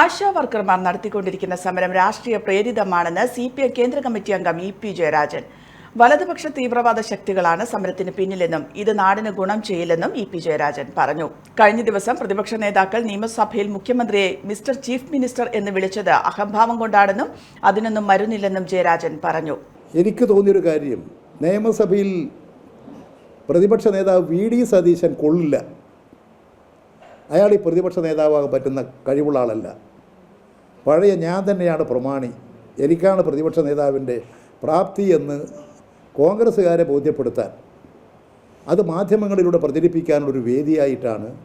ആശാ വർക്കർമാർ നടത്തിക്കൊണ്ടിരിക്കുന്ന സമരം രാഷ്ട്രീയ പ്രേരിതമാണെന്ന് സി പി ഐ കേന്ദ്ര കമ്മിറ്റി അംഗം ഇ പി ജയരാജൻ. വലതുപക്ഷ തീവ്രവാദ ശക്തികളാണ് സമരത്തിന് പിന്നിലെന്നും ഇത് നാടിന് ഗുണം ചെയ്യില്ലെന്നും ഇ പി ജയരാജൻ പറഞ്ഞു. കഴിഞ്ഞ ദിവസം പ്രതിപക്ഷ നേതാക്കൾ നിയമസഭയിൽ മുഖ്യമന്ത്രിയെ മിസ്റ്റർ ചീഫ് മിനിസ്റ്റർ എന്ന് വിളിച്ചത് അഹംഭാവം കൊണ്ടാണെന്നും അതിനൊന്നും മരുന്നില്ലെന്നും ജയരാജൻ പറഞ്ഞു. എനിക്ക് തോന്നിയൊരു കാര്യം. നിയമസഭയിൽ പ്രതിപക്ഷ നേതാവ് വി ഡി സതീശൻ കൊള്ളില്ല. അയാൾ ഈ പ്രതിപക്ഷ നേതാവാകാൻ പറ്റുന്ന കഴിവുള്ള ആളല്ല. പഴയ ഞാൻ തന്നെയാണ് പ്രമാണി. എനിക്കാണ് പ്രതിപക്ഷ നേതാവിന്റെ പ്രാപ്തി എന്ന് കോൺഗ്രസ്സുകാരെ ബോധ്യപ്പെടുത്താൻ. അത് മാധ്യമങ്ങളിലൂടെ പ്രചരിപ്പിക്കാനുള്ളൊരു വേദിയായിട്ടാണ്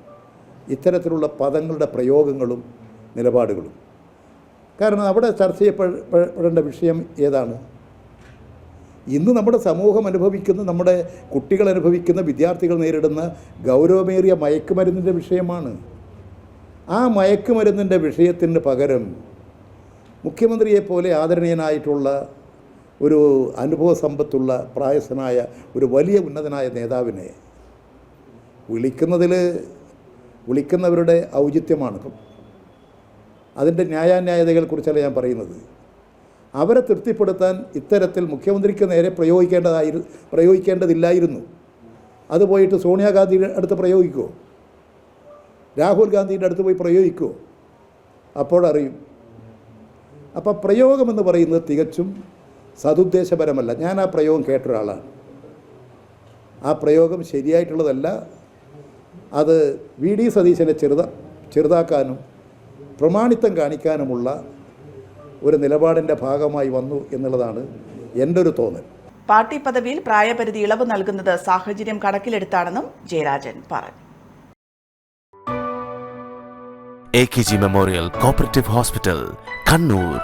ഇത്തരത്തിലുള്ള പദങ്ങളുടെ പ്രയോഗങ്ങളും നിലപാടുകളും. കാരണം അവിടെ ചർച്ച ചെയ്യപ്പെടേണ്ട വിഷയം ഏതാണ്? ഇന്ന് നമ്മുടെ സമൂഹം അനുഭവിക്കുന്ന നമ്മുടെ കുട്ടികൾ അനുഭവിക്കുന്ന വിദ്യാർത്ഥികൾ നേരിടുന്ന ഗൗരവമേറിയ മയക്കുമരുന്നിന്റെ വിഷയമാണ്. ആ മയക്കുമരുന്നിന്റെ വിഷയത്തിന് പകരം മുഖ്യമന്ത്രിയെപ്പോലെ ആദരണീയനായിട്ടുള്ള ഒരു അനുഭവ സമ്പത്തുള്ള പ്രായസനായ ഒരു വലിയ ഉന്നതനായ നേതാവിനെ വിളിക്കുന്നതിൽ വിളിക്കുന്നവരുടെ ഔചിത്യമാണ്. അതിന്റെ ന്യായാന്യായതകളെക്കുറിച്ചല്ല ഞാൻ പറയുന്നത്. അവരെ തൃപ്തിപ്പെടുത്താൻ ഇത്തരത്തിൽ മുഖ്യമന്ത്രിക്ക് നേരെ പ്രയോഗിക്കേണ്ടതായി പ്രയോഗിക്കേണ്ടതില്ലായിരുന്നു. അത് പോയിട്ട് സോണിയാഗാന്ധിയുടെ അടുത്ത് പ്രയോഗിക്കുമോ രാഹുൽ ഗാന്ധിയുടെ അടുത്ത് പോയി പ്രയോഗിക്കുമോ അപ്പോഴറിയും അപ്പോൾ പ്രയോഗമെന്ന് പറയുന്നത് തികച്ചും സതുദ്ദേശപരമല്ല. ഞാൻ ആ പ്രയോഗം കേട്ട ഒരാളാണ് ആ പ്രയോഗം ശരിയായിട്ടുള്ളതല്ല. അത് വി. ഡി. സതീശനെ ചെറുത ചെറുതാക്കാനും പ്രമാണിത്വം കാണിക്കാനുമുള്ള ഒരു നിലപാടിന്റെ ഭാഗമായി വന്നു എന്നുള്ളതാണ് എന്റെ ഒരു തോന്നൽ. പാർട്ടി പദവിയിൽ പ്രായപരിധി ഇളവ് നൽകുന്നത് സാഹചര്യം കണക്കിലെടുത്താണെന്നും ജയരാജൻ പറഞ്ഞു. A K G memorial cooperative hospital Kannur